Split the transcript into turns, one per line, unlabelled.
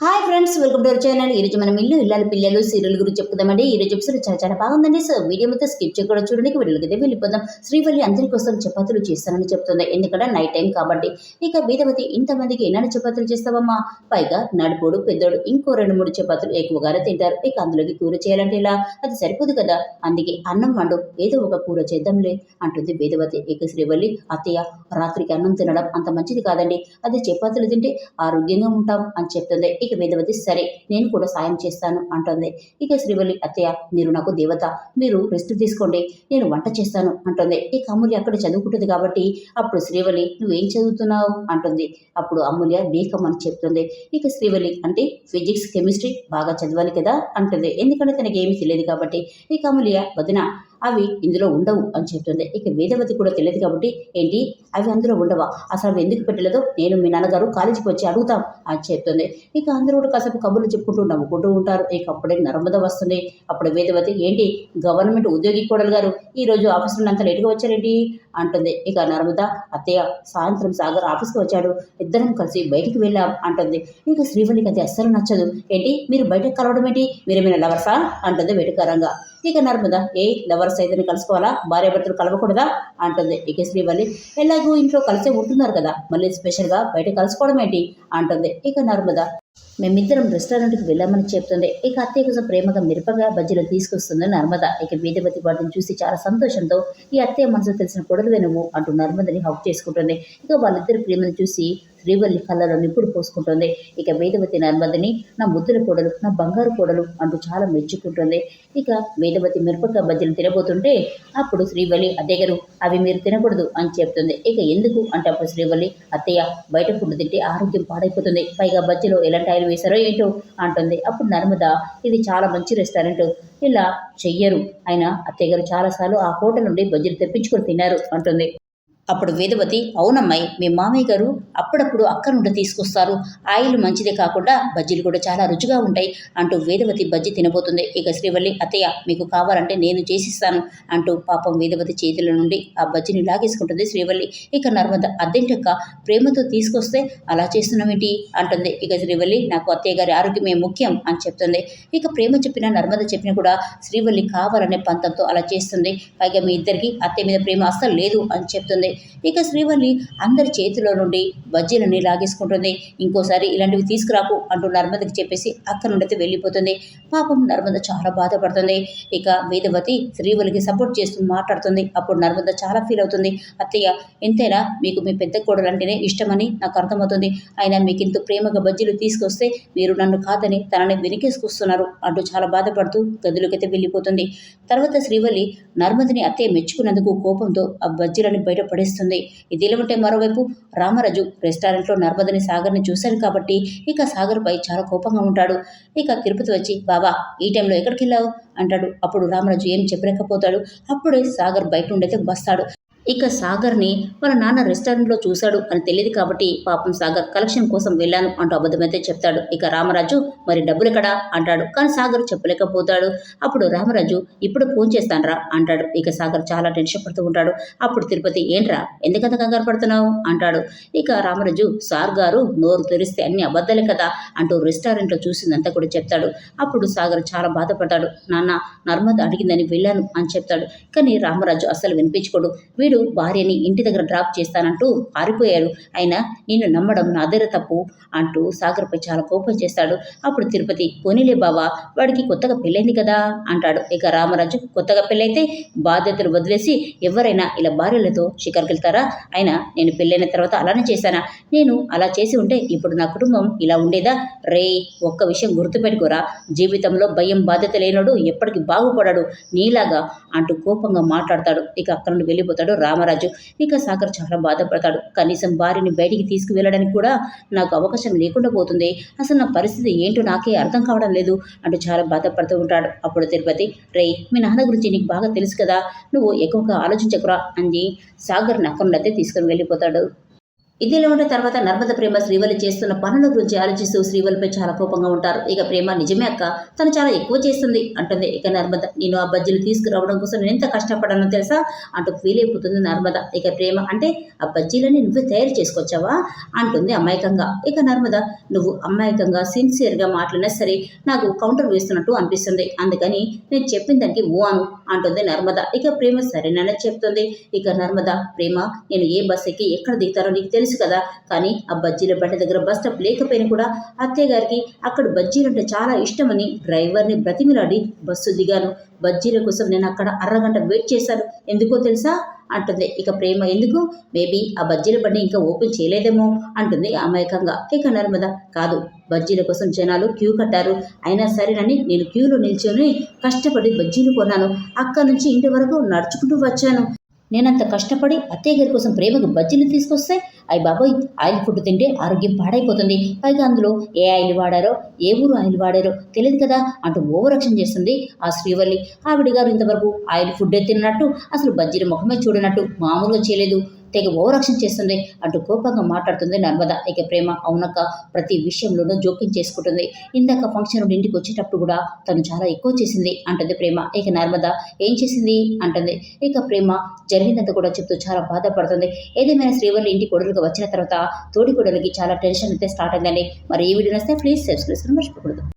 Hi friends welcome to our channel ఈరోజు మనం ఇల్లు ఇల్లాల పిల్లలు సీరియల్ గురించి చెప్పుదామండి. ఈ రోజు ఎపిసోడ్ చాలా చాలా బాగుందండి. సో వీడియో మొత్తం స్కిప్ చేయకుండా చూడండి. వీడియోకి అయితే వెళ్ళిపోదాం. శ్రీవల్లి అందరి కోసం చపాతీలు చేస్తానని చెప్తుంది. ఎందుకంటే నైట్ టైం కాబట్టి. ఇక వేదవతి ఇంతమందికి ఎన్నెన్ని చపాతీలు చేస్తావమ్మా? పైగా నడుపుడు పెద్దోడు ఇంకో రెండు మూడు చపాతీలు ఎక్కువగానే తింటారు. ఇక అందులోకి కూర చేయాలంటే ఇలా అది సరిపోదు కదా. అందుకే అన్నం వండు. ఏదో ఒక కూర చేద్దాంలే అంటుంది వేదవతి. ఇక శ్రీవల్లి అత్తయ్య రాత్రికి అన్నం తినడం అంత మంచిది కాదండి. అది చపాతీలు తింటే ఆరోగ్యంగా ఉంటాం అని చెప్తుంది. ఇక వేదవతి సరే నేను కూడా సాయం చేస్తాను అంటుంది. ఇక శ్రీవల్లి అత్తయ్య మీరు నాకు దేవత మీరు రెస్ట్ తీసుకోండి నేను వంట చేస్తాను అంటుంది. ఇక అమూల్య అక్కడ చదువుకుంటుంది కాబట్టి అప్పుడు శ్రీవల్లి నువ్వేం చదువుతున్నావు? అంటుంది. అప్పుడు అమూల్య బీకం అని చెప్తుంది. ఇక శ్రీవల్లి అంటే ఫిజిక్స్ కెమిస్ట్రీ బాగా చదవాలి కదా? అంటుంది. ఎందుకంటే తనకి ఏమీ తెలియదు కాబట్టి. ఇక అమూల్య వదిన అవి ఇందులో ఉండవు అని చెప్తుంది. ఇక వేదవతి కూడా తెలియదు కాబట్టి ఏంటి? అవి అందులో ఉండవా? అసలు అవి ఎందుకు పెట్టలేదో? నేను మీ నాన్నగారు కాలేజీకి వచ్చి అడుగుతాం అని చెప్తుంది. ఇక అందరూ కూడా కాసేపు కబుర్లు చెప్పుకుంటూ నవ్వుకుంటూ ఉంటారు. ఇక అప్పుడే నర్మద వస్తుంది. అప్పుడు వేదవతి ఏంటి? గవర్నమెంట్ ఉద్యోగి కోడలు గారు ఈ రోజు ఆఫీస్ నుండి అంత లేటుగా వచ్చారేంటి? అంటుంది. ఇక నర్మద అత్తయ్య సాయంత్రం సాగర్ ఆఫీస్కి వచ్చాడు. ఇద్దరం కలిసి బయటికి వెళ్ళాం అంటుంది. ఇక శ్రీవల్లికి అది అస్సలు నచ్చదు. ఏంటి? మీరు బయటకు కలవడం ఏంటి? మీరేమైనా లవర్సా? అంటుంది వెటకారంగా. ఇక నర్మద ఏ లవర్స్ అయితే కలుసుకోవాలా? భార్యాభర్తలు కలవకూడదా? అంటుంది. ఇక శ్రీవల్లి ఎలాగూ ఇంట్లో కలిసే ఉంటున్నారు కదా? మళ్ళీ స్పెషల్గా బయట కలుసుకోవడం ఏంటి? అంటుంది. ఇక నర్మద మేమిద్దరం రెస్టారెంట్కి వెళ్ళామని చెప్తుంది ఇక అత్తయ్య కోసం ప్రేమగా మిరపగా బజ్జీలు తీసుకొస్తుంది నర్మద. ఇక వేదవతి వాటిని చూసి చాలా సంతోషంతో ఈ అత్తయ్య మనసు తెలిసిన కొడలువే నువ్వు అంటూ నర్మదని హక్ చేసుకుంటుంది ఇక వాళ్ళిద్దరి ప్రేమను చూసి శ్రీవల్లి కళ్ళలో నిప్పుడు పోసుకుంటుంది ఇక వేదవతి నర్మదని నా ముద్దుల కోడలు నా బంగారు కోడలు అంటూ చాలా మెచ్చుకుంటుంది ఇక వేదవతి మిరపకాయ బజ్జీలు తినబోతుంటే అప్పుడు శ్రీవల్లి అత్తయ్య గారు అవి మీరు తినకూడదు అని చెప్తుంది ఇక ఎందుకు? అంటే అప్పుడు శ్రీవల్లి అత్తయ్య బయట ఫుడ్ తింటే ఆరోగ్యం పాడైపోతుంది. పైగా బజ్జీలో ఎలాంటి ఆయిల్ వేశారో ఏంటో అంటుంది. అప్పుడు నర్మద ఇది చాలా మంచి రెస్టారెంట్. ఇలా చెయ్యరు. అయినా అత్తయ్య గారు చాలాసార్లు ఆ హోటల్ నుండి బజ్జీలు తెప్పించుకొని తిన్నారు అంటుంది. అప్పుడు వేదవతి అవునమ్మాయి మీ మామయ్య గారు అప్పుడప్పుడు అక్క నుండి తీసుకొస్తారు. ఆయిల్ మంచిదే కాకుండా బజ్జీలు కూడా చాలా రుచిగా ఉంటాయి అంటూ వేదవతి బజ్జీ తినబోతుంది. ఇక శ్రీవల్లి అత్తయ్య మీకు కావాలంటే నేను చేసిస్తాను అంటూ పాపం వేదవతి చేతుల నుండి ఆ బజ్జీని లాగేసుకుంటుంది శ్రీవల్లి. ఇక నర్మద అద్దెంటక్క ప్రేమతో తీసుకొస్తే అలా చేస్తున్నామేంటి అంటుంది. ఇక శ్రీవల్లి నాకు అత్తయ్య గారి ఆరోగ్యమే ముఖ్యం అని చెప్తుంది. ఇక ప్రేమ చెప్పిన నర్మద చెప్పిన కూడా శ్రీవల్లి కావాలనే పంతంతో అలా చేస్తుంది. పైగా మీ ఇద్దరికి అత్తయ్య మీద ప్రేమ అస్సలు లేదు అని చెప్తుంది. ఇక శ్రీవల్లి అందరి చేతిలో నుండి బజ్జీలని లాగేసుకుంటుంది. ఇంకోసారి ఇలాంటివి తీసుకురాకు అంటూ నర్మదకి చెప్పేసి అక్కడ నుండి వెళ్ళిపోతుంది. పాపం నర్మద చాలా బాధపడుతుంది. ఇక వేదవతి శ్రీవల్లికి సపోర్ట్ చేస్తూ మాట్లాడుతుంది. అప్పుడు నర్మద చాలా ఫీల్ అవుతుంది. అత్తయ్య ఎంతైనా మీకు మీ పెద్ద కోడలు అంటేనే ఇష్టమని నాకు అర్థమవుతుంది. అయినా మీకు ఇంత ప్రేమగా బజ్జీలు తీసుకొస్తే మీరు నన్ను కాదని తనని వెనకేసుకొస్తున్నారు అంటూ చాలా బాధపడుతూ గదిలోకైతే వెళ్ళిపోతుంది. తర్వాత శ్రీవల్లి నర్మదని అత్తయ్య మెచ్చుకున్నందుకు కోపంతో ఆ బజ్జీలని బయట పడేస్తుంది ఇదిలా ఉంటే మరోవైపు రామరాజు రెస్టారెంట్లో నర్మదని సాగర్ని చూశాడు కాబట్టి ఇక సాగర్పై చాలా కోపంగా ఉంటాడు. ఇక తిరుపతి వచ్చి బాబా ఈ టైంలో ఎక్కడికి వెళ్ళావు అంటాడు. అప్పుడు రామరాజు ఏం చెప్పలేకపోతాడు. అప్పుడే సాగర్ బయట ఉండైతే వస్తాడు. ఇక సాగర్ని వాళ్ళ నాన్న రెస్టారెంట్లో చూశాడు అని తెలియదు కాబట్టి పాపం సాగర్ కలెక్షన్ కోసం వెళ్ళాను అంటూ అబద్ధమైతే చెప్తాడు. ఇక రామరాజు మరి డబ్బులు ఎక్కడా? అంటాడు. కానీ సాగర్ చెప్పలేకపోతాడు. అప్పుడు రామరాజు ఇప్పుడు ఫోన్ చేస్తానరా అంటాడు. ఇక సాగర్ చాలా టెన్షన్ పడుతూ ఉంటాడు. అప్పుడు తిరుపతి ఏంట్రా ఎందుకంత కంగారు పడుతున్నావు? అంటాడు. ఇక రామరాజు సార్ గారు నోరు తెరిస్తే అన్ని అబద్ధాలే కదా అంటూ రెస్టారెంట్లో చూసిందంతా కూడా చెప్తాడు. అప్పుడు సాగర్ చాలా బాధపడతాడు. నాన్న నర్మద అడిగిందని వెళ్ళాను అని చెప్తాడు. కానీ రామరాజు అస్సలు వినిపించుకోడు. వీడు భార్యని ఇంటి దగ్గర డ్రాప్ చేస్తానంటూ పారిపోయాడు. అయినా నిన్ను నమ్మడం నా దగ్గర తప్పు అంటూ సాగర్పై చాలా కోపం చేస్తాడు. అప్పుడు తిరుపతి పోనీలే బావా వాడికి కొత్తగా పెళ్ళైంది కదా అంటాడు. ఇక రామరాజు కొత్తగా పెళ్ళైతే బాధ్యతలు వదిలేసి ఎవరైనా ఇలా భార్యలతో షికార్కి వెళ్తారా అయినా నేను పెళ్ళైన తర్వాత అలానే చేశానా? నేను అలా చేసి ఉంటే ఇప్పుడు నా కుటుంబం ఇలా ఉండేదా? రే ఒక్క విషయం గుర్తుపెట్టుకోరా. జీవితంలో భయం బాధ్యత లేనోడు ఎప్పటికీ బాగుపడాడు. నీలాగా అంటూ కోపంగా మాట్లాడతాడు. ఇక అక్కడ నుండి వెళ్ళిపోతాడు రామరాజు. ఇక సాగర్ చాలా బాధపడతాడు. కనీసం భార్యని బయటికి తీసుకువెళ్ళడానికి కూడా నాకు అవకాశం లేకుండా పోతుంది. అసలు నా పరిస్థితి ఏంటో నాకే అర్థం కావడం లేదు అంటూ చాలా బాధపడుతూ ఉంటాడు. అప్పుడు తిరుపతి రే మీ నాన్న గురించి నీకు బాగా తెలుసు కదా నువ్వు ఎక్కువగా ఆలోచించకురా అని సాగర్ అక్కడ తీసుకుని వెళ్ళిపోతాడు. ఇదిలో ఉండే తర్వాత నర్మద ప్రేమ శ్రీవల్లి చేస్తున్న పనుల గురించి ఆలోచిస్తూ శ్రీవల్లిపై చాలా కోపంగా ఉంటారు. ఇక ప్రేమ నిజమే అక్క తను చాలా ఎక్కువ చేస్తుంది అంటుంది. ఇక నర్మద నేను ఆ బజ్జీలు తీసుకురావడం కోసం నేను ఎంత కష్టపడానో తెలుసా? అంటూ ఫీల్ అయిపోతుంది నర్మద. ఇక ప్రేమ అంటే ఆ బజ్జీలని నువ్వే తయారు చేసుకొచ్చావా? అంటుంది అమాయకంగా. ఇక నర్మద నువ్వు అమాయకంగా సిన్సియర్గా మాట్లాడినా సరే నాకు కౌంటర్ వేస్తున్నట్టు అనిపిస్తుంది. అందుకని నేను చెప్పిన దానికి ఓ అను అంటుంది నర్మద. ఇక ప్రేమ సరేనని చెప్తుంది. ఇక నర్మద ప్రేమ నేను ఏ బస్ ఎక్కి ఎక్కడ దిగుతారో నీకు తెలుసు. తెలుసు కదా. కానీ ఆ బజ్జీల బండి దగ్గర బస్ స్టాప్ లేకపోయినా కూడా అత్తయ్య గారికి అక్కడ బజ్జీలు అంటే చాలా ఇష్టమని డ్రైవర్ని బ్రతిమిలాడి బస్సు దిగాను. బజ్జీల కోసం నేను అక్కడ అరగంట వెయిట్ చేశాను. ఎందుకో తెలుసా? అంటుంది. ఇక ప్రేమ ఎందుకు? మేబీ ఆ బజ్జీల బండి ఇంకా ఓపెన్ చేయలేదేమో అంటుంది అమాయకంగా. ఇక నర్మద. కాదు బజ్జీల కోసం జనాలు క్యూ కట్టారు. అయినా సరేనని నేను క్యూలో నిల్చొని కష్టపడి బజ్జీలు కొన్నాను. అక్కడి నుంచి ఇంటి వరకు నడుచుకుంటూ వచ్చాను. నేనంత కష్టపడి అత్తయ్య గారి కోసం ప్రేమకు బజ్జీలు తీసుకొస్తే అయ్యి బాబోయ్ ఆయిల్ ఫుడ్ తింటే ఆరోగ్యం పాడైపోతుంది. పైగా అందులో ఏ ఆయిల్ వాడారో ఏ ఊరు ఆయిల్ వాడారో తెలియదు కదా అంటూ ఓవరక్షణ చేస్తుంది ఆ శ్రీవల్లి. ఆవిడ గారు ఇంతవరకు ఆయిల్ ఫుడ్డే తిన్నట్టు అసలు బజ్జీల ముఖమే చూడనట్టు మామూలుగా చేయలేదు. తెగ ఓవరాక్షన్ చేస్తుంది. అంటూ కోపంగా మాట్లాడుతుంది నర్మద. ఇక ప్రేమ అవునక్క ప్రతి విషయంలోనూ జోక్యం చేసుకుంటుంది. ఇందాక ఫంక్షన్ నుండి ఇంటికి వచ్చేటప్పుడు కూడా తను చాలా ఎక్కువ చేసింది అంటుంది ప్రేమ. ఇక నర్మద ఏం చేసింది? అంటుంది. ఇక ప్రేమ జరిగిందంతా కూడా చెప్తూ చాలా బాధపడుతుంది. ఏదేమైనా శ్రీవల్లి ఇంటి కొడులుగా వచ్చిన తర్వాత తోడి కొడలకి చాలా టెన్షన్ అయితే స్టార్ట్ అయిందండి మరి ఈ వీడియో వస్తే ప్లీజ్ సబ్స్క్రైబ్ మర్చిపోకూడదు.